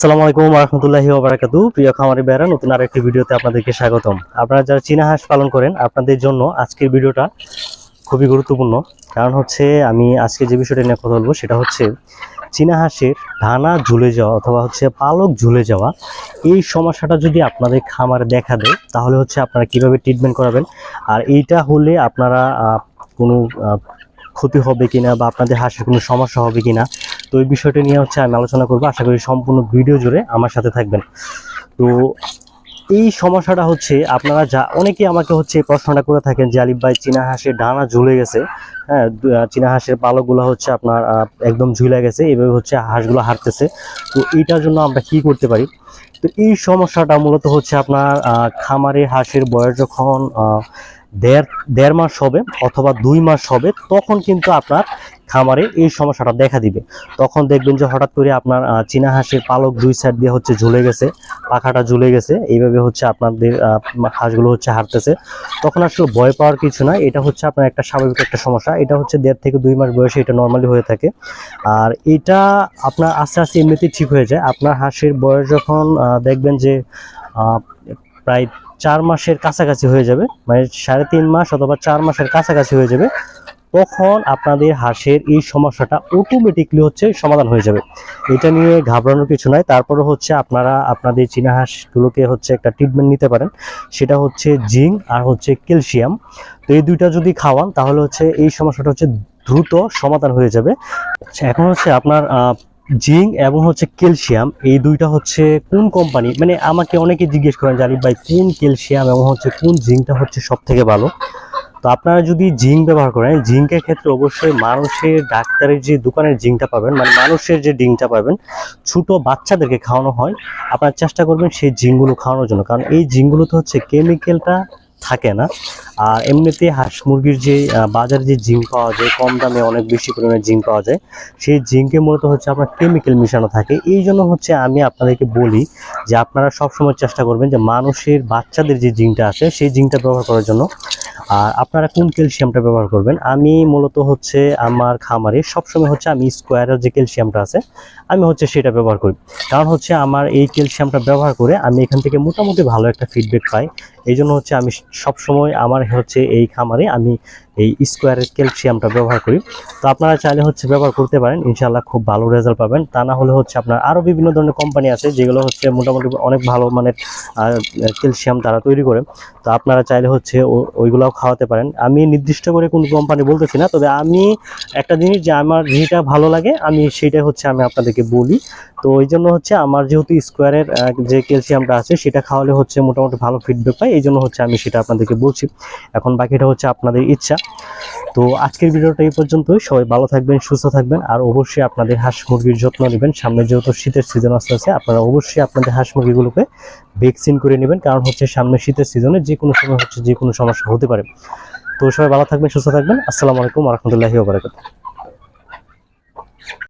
আসসালামু আলাইকুম রহমতুল্লাহি ওবারাকাতু প্রিয় খামারি বেড়া নতুন আরেকটি ভিডিওতে আপনাদেরকে স্বাগতম। আপনারা যারা চীনা হাঁস পালন করেন, আপনাদের জন্য আজকের ভিডিওটা খুবই গুরুত্বপূর্ণ। কারণ হচ্ছে, আমি আজকে যে বিষয়টা নিয়ে কথা বলব, সেটা হচ্ছে, চীনা হাঁসের ডানা ঝুলে যাওয়া অথবা হচ্ছে পালক ঝুলে যাওয়া, এই সমস্যাটা যদি আপনাদের খামারে দেখা দেয়, তাহলে হচ্ছে আপনারা কীভাবে ট্রিটমেন্ট করাবেন? আর এইটা হলে আপনারা কোনো ক্ষতি হবে কিনা বা আপনাদের হাঁসের কোনো সমস্যা হবে কিনা তো এই বিষয়টা নিয়ে হচ্ছে আমি আলোচনা করব। আশা করি সম্পূর্ণ ভিডিও জুড়ে আমার সাথে থাকবেন। তো এই সমস্যাটা হচ্ছে আপনারা যা অনেকেই আমাকে হচ্ছে এই প্রশ্নটা করে থাকেন যে, আলিফ ভাই, চীনা হাঁসের ডানা ঝুলে গেছে। হ্যাঁ চীনা হাঁসের পালকগুলো হচ্ছে আপনার একদম ঝুলে গেছে। এভাবে হচ্ছে হাঁসগুলো হারতেছে তো এইটার জন্য আমরা কি করতে পারি? তো এই সমস্যাটা মূলত হচ্ছে আপনার খামারে হাঁসের বয়স যখন দেড় দেড় মাস হবে অথবা দুই মাস হবে, তখন কিন্তু আপনার খামারে এই সমস্যাটা দেখা দিবে। তখন দেখবেন যে হঠাৎ করে আপনার চীনা হাঁসের পালক দুই সাইড দিয়ে হচ্ছে ঝুলে গেছে, পাখাটা ঝুলে গেছে, এইভাবে হচ্ছে আপনাদের হাঁসগুলো হচ্ছে হারতেছে। তখন আসলে ভয় পাওয়ার কিছু না এটা হচ্ছে আপনার একটা স্বাভাবিক একটা সমস্যা, এটা হচ্ছে দেড় থেকে দুই মাস বয়সে এটা নর্মালি হয়ে থাকে। আর এটা আপনার আস্তে আস্তে এমনিতেই ঠিক হয়ে যায়। আপনার হাঁসের বয়স যখন দেখবেন যে প্রায় চার মাসের কাছাকাছি হয়ে যাবে মানে সাড়ে তিন মাস অথবা চার মাসের কাছাকাছি হয়ে যাবে তখন আপনাদের হাঁসের এই সমস্যাটা অটোমেটিকলি হচ্ছে সমাধান হয়ে যাবে। এটা নিয়ে ঘাবড়ানোর কিছু নাই। তারপরে হচ্ছে আপনারা আপনাদের চীনা হাঁসগুলোকে হচ্ছে একটা ট্রিটমেন্ট নিতে পারেন। সেটা হচ্ছে জিঙ্ক আর হচ্ছে ক্যালসিয়াম। তো এই দুইটা যদি খাওয়ান তাহলে হচ্ছে এই সমস্যাটা হচ্ছে দ্রুত সমাধান হয়ে যাবে। আচ্ছা, এখন হচ্ছে আপনার জিঙ্ক এবং হচ্ছে ক্যালসিয়াম এই দুইটা হচ্ছে কোন কোম্পানি মানে আমাকে অনেকে জিজ্ঞেস করেন জানি ভাই কোন ক্যালসিয়াম এবং হচ্ছে কোন জিঙ্কটা হচ্ছে সব থেকে ভালো? তো আপনারা যদি জিঙ্ক ব্যবহার করেন, জিঙ্কের ক্ষেত্রে অবশ্যই মানুষের ডাক্তারের যে দোকানের জিঙ্কটা পাবেন মানে মানুষের যে ডিঙ্কটা পাবেন, ছোট বাচ্চাদেরকে খাওয়ানো হয়। আপনারা চেষ্টা করবেন সেই জিঙ্কগুলো খাওয়ানোর জন্য। কারণ এই জিঙ্কগুলোতে হচ্ছে কেমিক্যালটা থাকে না। আর এমনিতে হাঁস মুরগির যে বাজারে যে জিঙ্ক পাওয়া যায়, কম দামে অনেক বেশি পরিমাণে জিঙ্ক পাওয়া যায়, সেই জিঙ্কে মূলত হচ্ছে আপনার কেমিক্যাল মিশানো থাকে। এই জন্য হচ্ছে আমি আপনাদেরকে বলি যে আপনারা সবসময় চেষ্টা করবেন যে মানুষের বাচ্চাদের যে জিঙ্কটা আছে, সেই জিঙ্কটা ব্যবহার করার জন্য। আর আপনারা কোন ক্যালসিয়ামটা ব্যবহার করবেন? আমি মূলত হচ্ছে আমার খামারে সবসময় হচ্ছে আমি স্কোয়ারের যে ক্যালসিয়ামটা আছে, আমি হচ্ছে সেটা ব্যবহার করি। কারণ হচ্ছে আমার এই ক্যালসিয়ামটা ব্যবহার করে আমি এখান থেকে মোটামুটি ভালো একটা ফিডব্যাক পাই। এই জন্য হচ্ছে আমি সবসময় আমার হচ্ছে এই খামারে আমি এই স্কোয়ারের ক্যালসিয়ামটা ব্যবহার করি। তো আপনারা চাইলে হচ্ছে ব্যবহার করতে পারেন ইনশাল্লাহ খুব ভালো রেজাল্ট পাবেন। তা না হলে হচ্ছে আপনার আরও বিভিন্ন ধরনের কোম্পানি আছে, যেগুলো হচ্ছে মোটামুটি অনেক ভালো মানের ক্যালসিয়াম তারা তৈরি করে। তো আপনারা চাইলে হচ্ছে ওইগুলাও খাওয়াতে পারেন। আমি নির্দিষ্ট করে কোন কোম্পানি বলতেছি না, তবে আমি একটা জিনিস যে আমার যেটা ভালো লাগে, আমি সেটাই হচ্ছে আমি আপনাদেরকে বলি। তো ওই জন্য হচ্ছে আমার যেহেতু স্কোয়ারের যে ক্যালসিয়ামটা আছে সেটা খাওয়ালে হচ্ছে মোটামুটি ভালো ফিডব্যাক পাই, এই জন্য হচ্ছে আমি সেটা আপনাদেরকে বলছি। এখন বাকিটা হচ্ছে আপনাদের ইচ্ছা। তো আজকের ভিডিওটা এই পর্যন্ত সবাই ভালো থাকবেন, সুস্থ থাকবেন, আর অবশ্যই আপনাদের হাঁস মুরগির যত্ন নেবেন। সামনে যেহেতু শীতের সিজন আসতে আছে আপনারা অবশ্যই আপনাদের হাঁস মুরগিগুলোকে ভ্যাকসিন করে নেবেন। কারণ হচ্ছে সামনে শীতের সিজনে যে কোনো সময় হচ্ছে যে কোনো সমস্যা হতে পারে। তো সবাই ভালো থাকবেন, সুস্থ থাকবেন। আসসালামু আলাইকুম রহমতুল্লাহি